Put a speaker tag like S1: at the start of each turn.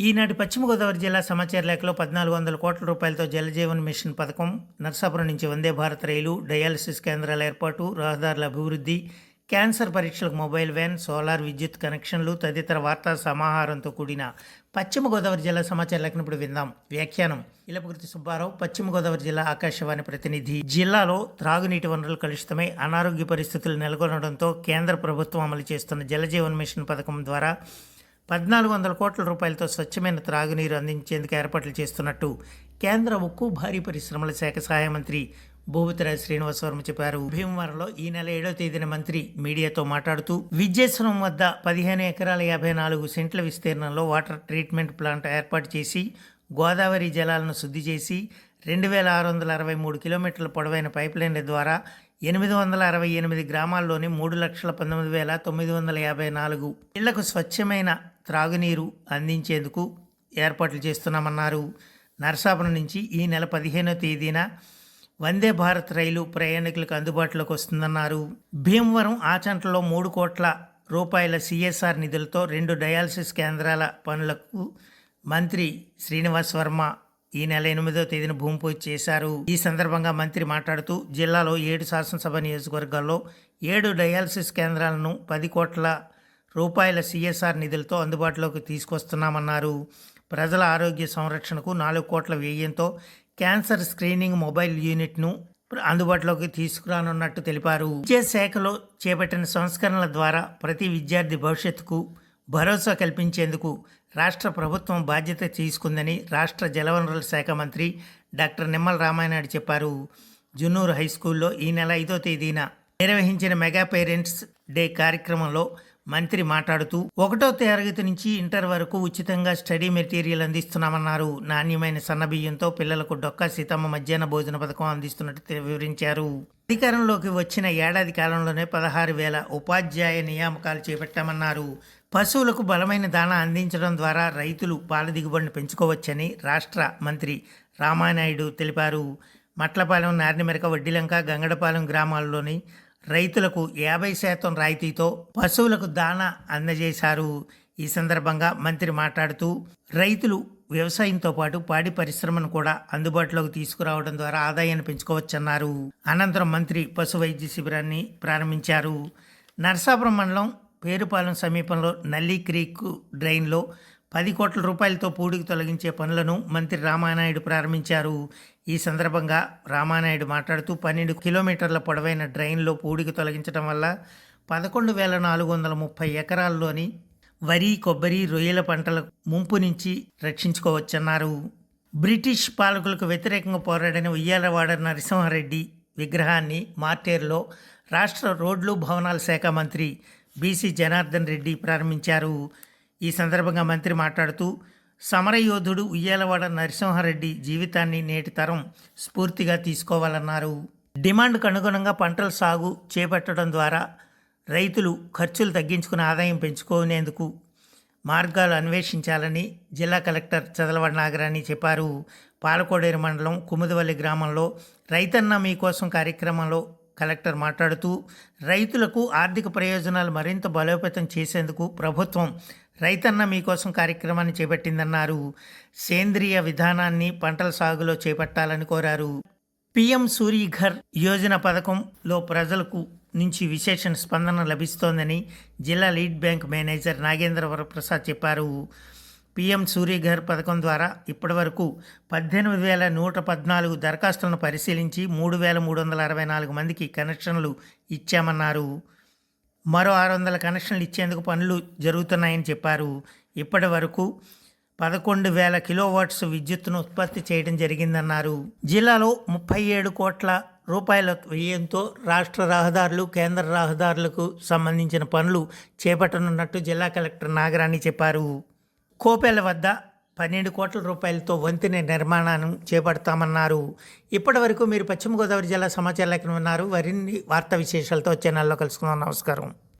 S1: ఈనాటి పశ్చిమ గోదావరి జిల్లా సమాచార లేఖలో పద్నాలుగు వందల కోట్ల రూపాయలతో జలజీవన్ మిషన్ పథకం నర్సాపురం నుంచి వందే భారత్ రైలు డయాలసిస్ కేంద్రాల ఏర్పాటు రహదారుల అభివృద్ధి క్యాన్సర్ పరీక్షలకు మొబైల్ వ్యాన్ సోలార్ విద్యుత్ కనెక్షన్లు తదితర వార్తా సమాహారంతో కూడిన పశ్చిమ గోదావరి జిల్లా సమాచార లేఖను ఇప్పుడు విందాం. వ్యాఖ్యానం. ఇలపకృతి సుబ్బారావు పశ్చిమ గోదావరి జిల్లా ఆకాశవాణి ప్రతినిధి. జిల్లాలో త్రాగునీటి వనరులు కలుషితమై అనారోగ్య పరిస్థితులు నెలకొనడంతో కేంద్ర ప్రభుత్వం అమలు చేస్తున్న జలజీవన్ మిషన్ పథకం ద్వారా పద్నాలుగు వందల కోట్ల రూపాయలతో స్వచ్ఛమైన త్రాగునీరు అందించేందుకు ఏర్పాట్లు చేస్తున్నట్టు కేంద్ర ఉక్కు భారీ పరిశ్రమల శాఖ సహాయ మంత్రి భూపతిరాజ్ శ్రీనివాస్ వర్మ చెప్పారు భీమవరంలో ఈ నెల ఏడో తేదీన మంత్రి మీడియాతో మాట్లాడుతూ విద్యేశ్వరం వద్ద పదిహేను ఎకరాల యాభై నాలుగు సెంట్ల విస్తీర్ణంలో వాటర్ ట్రీట్మెంట్ ప్లాంట్ ఏర్పాటు చేసి గోదావరి జలాలను శుద్ధి చేసి రెండు వేల ఆరు వందల అరవై మూడు కిలోమీటర్ల పొడవైన పైప్లైన్ల ద్వారా ఎనిమిది వందల అరవై ఎనిమిది గ్రామాల్లోని మూడు లక్షల పంతొమ్మిది వేల తొమ్మిది వందల యాభై నాలుగు ఇళ్ళకు స్వచ్ఛమైన త్రాగునీరు అందించేందుకు ఏర్పాట్లు చేస్తున్నామన్నారు. నరసాపురం నుంచి ఈ నెల పదిహేనో తేదీన వందే భారత్ రైలు ప్రయాణికులకు అందుబాటులోకి వస్తుందన్నారు. భీమవరం ఆచంటలో మూడు కోట్ల రూపాయల సిఎస్ఆర్ నిధులతో రెండు డయాలసిస్ కేంద్రాల పనులకు మంత్రి శ్రీనివాస్ వర్మ ఈ నెల ఎనిమిదో తేదీన భూమి పూజ చేశారు. ఈ సందర్భంగా మంత్రి మాట్లాడుతూ జిల్లాలో ఏడు శాసనసభ నియోజకవర్గాల్లో ఏడు డయాలసిస్ కేంద్రాలను పది కోట్ల రూపాయల సిఎస్ఆర్ నిధులతో అందుబాటులోకి తీసుకొస్తున్నామన్నారు. ప్రజల ఆరోగ్య సంరక్షణకు నాలుగు కోట్ల వ్యయంతో క్యాన్సర్ స్క్రీనింగ్ మొబైల్ యూనిట్ను అందుబాటులోకి తీసుకురానున్నట్టు తెలిపారు. విద్యాశాఖలో చేపట్టిన సంస్కరణల ద్వారా ప్రతి విద్యార్థి భవిష్యత్తుకు భరోసా కల్పించేందుకు రాష్ట్ర ప్రభుత్వం బాధ్యత తీసుకుందని రాష్ట్ర జలవనరుల శాఖ మంత్రి డాక్టర్ నిమ్మల రామానాయుడు చెప్పారు. జున్నూరు హై స్కూల్లో ఈ నెల ఐదో తేదీన నిర్వహించిన మెగా పేరెంట్స్ డే కార్యక్రమంలో మంత్రి మాట్లాడుతూ ఒకటో తరగతి నుంచి ఇంటర్ వరకు ఉచితంగా స్టడీ మెటీరియల్ అందిస్తున్నామన్నారు. నాణ్యమైన సన్నబియ్యంతో పిల్లలకు డొక్కా సీతమ్మ మధ్యాహ్న భోజన పథకం అందిస్తున్నట్టు వివరించారు. అధికారంలోకి వచ్చిన ఏడాది కాలంలోనే పదహారు వేల ఉపాధ్యాయ నియామకాలు చేపట్టామన్నారు. పశువులకు బలమైన దాణా అందించడం ద్వారా రైతులు పాల దిగుబడిని పెంచుకోవచ్చని రాష్ట్ర మంత్రి రామానాయుడు తెలిపారు. మట్లపాలెం నార్నిమెరక వడ్డీలంక గంగడపాలెం గ్రామాల్లోని రైతులకు యాభై శాతం రాయితీతో పశువులకు దాణా అందజేశారు. ఈ సందర్భంగా మంత్రి మాట్లాడుతూ రైతులు వ్యవసాయంతో పాటు పాడి పరిశ్రమను కూడా అందుబాటులోకి తీసుకురావడం ద్వారా ఆదాయాన్ని పెంచుకోవచ్చన్నారు. అనంతరం మంత్రి పశు వైద్య శిబిరాన్ని ప్రారంభించారు. నర్సాపురం మండలం పేరుపాలెం సమీపంలో నల్లి క్రీక్ డ్రైన్లో పది కోట్ల రూపాయలతో పూడికి తొలగించే పనులను మంత్రి రామానాయుడు ప్రారంభించారు. ఈ సందర్భంగా రామానాయుడు మాట్లాడుతూ పన్నెండు కిలోమీటర్ల పొడవైన డ్రైన్లో పూడికి తొలగించడం వల్ల పదకొండు వేల నాలుగు వందల ముప్పై ఎకరాల్లోని వరి కొబ్బరి రొయ్యల పంటల ముంపు నుంచి రక్షించుకోవచ్చన్నారు. బ్రిటిష్ పాలకులకు వ్యతిరేకంగా పోరాడిన ఉయ్యాలవాడ నరసింహారెడ్డి విగ్రహాన్ని మార్టేర్లో రాష్ట్ర రోడ్లు భవనాల శాఖ మంత్రి బీసీ జనార్దన్ రెడ్డి ప్రారంభించారు. ఈ సందర్భంగా మంత్రి మాట్లాడుతూ సమరయోధుడు ఉయ్యాలవాడ నరసింహారెడ్డి జీవితాన్ని నేటి తరం స్ఫూర్తిగా తీసుకోవాలన్నారు. డిమాండ్కు అనుగుణంగా పంటల సాగు చేపట్టడం ద్వారా రైతులు ఖర్చులు తగ్గించుకుని ఆదాయం పెంచుకునేందుకు మార్గాలు అన్వేషించాలని జిల్లా కలెక్టర్ చదలవాడ నాగరాణి చెప్పారు. పాలకోడేరు మండలం కుముదవల్లి గ్రామంలో రైతన్న మీకోసం కార్యక్రమంలో కలెక్టర్ మాట్లాడుతూ రైతులకు ఆర్థిక ప్రయోజనాలు మరింత బలోపేతం చేసేందుకు ప్రభుత్వం రైతన్న మీకోసం కార్యక్రమాన్ని చేపట్టిందన్నారు. సేంద్రియ విధానాన్ని పంటల సాగులో చేపట్టాలని కోరారు. పిఎం సూర్యఘర్ యోజన పథకంలో ప్రజలకు నుంచి విశేష స్పందన లభిస్తోందని జిల్లా lead bank manager Nagendra Varaprasad చెప్పారు. పిఎం సూర్యఘర్ పథకం ద్వారా ఇప్పటివరకు పద్దెనిమిది వేల నూట పద్నాలుగు దరఖాస్తులను పరిశీలించి మూడు వేల మూడు వందల అరవై నాలుగు మందికి కనెక్షన్లు ఇచ్చామన్నారు. మరో ఆరు వందల కనెక్షన్లు ఇచ్చేందుకు పనులు జరుగుతున్నాయని చెప్పారు. ఇప్పటి వరకు పదకొండు వేల కిలోవాట్స్ విద్యుత్తును ఉత్పత్తి చేయడం జరిగిందన్నారు. జిల్లాలో ముప్పై ఏడు కోట్ల రూపాయల వ్యయంతో రాష్ట్ర రహదారులు కేంద్ర రహదారులకు సంబంధించిన పనులు చేపట్టనున్నట్టు జిల్లా కలెక్టర్ నాగరాణి చెప్పారు. కోపెల వద్ద పన్నెండు కోట్ల రూపాయలతో వంతెన నిర్మాణాన్ని చేపడతామన్నారు. ఇప్పటివరకు మీరు పశ్చిమ గోదావరి జిల్లా సమాచార లేఖను ఉన్నారు. మరిన్ని వార్తా విశేషాలతో వచ్చే నెలలో కలుసుకుందాం. నమస్కారం.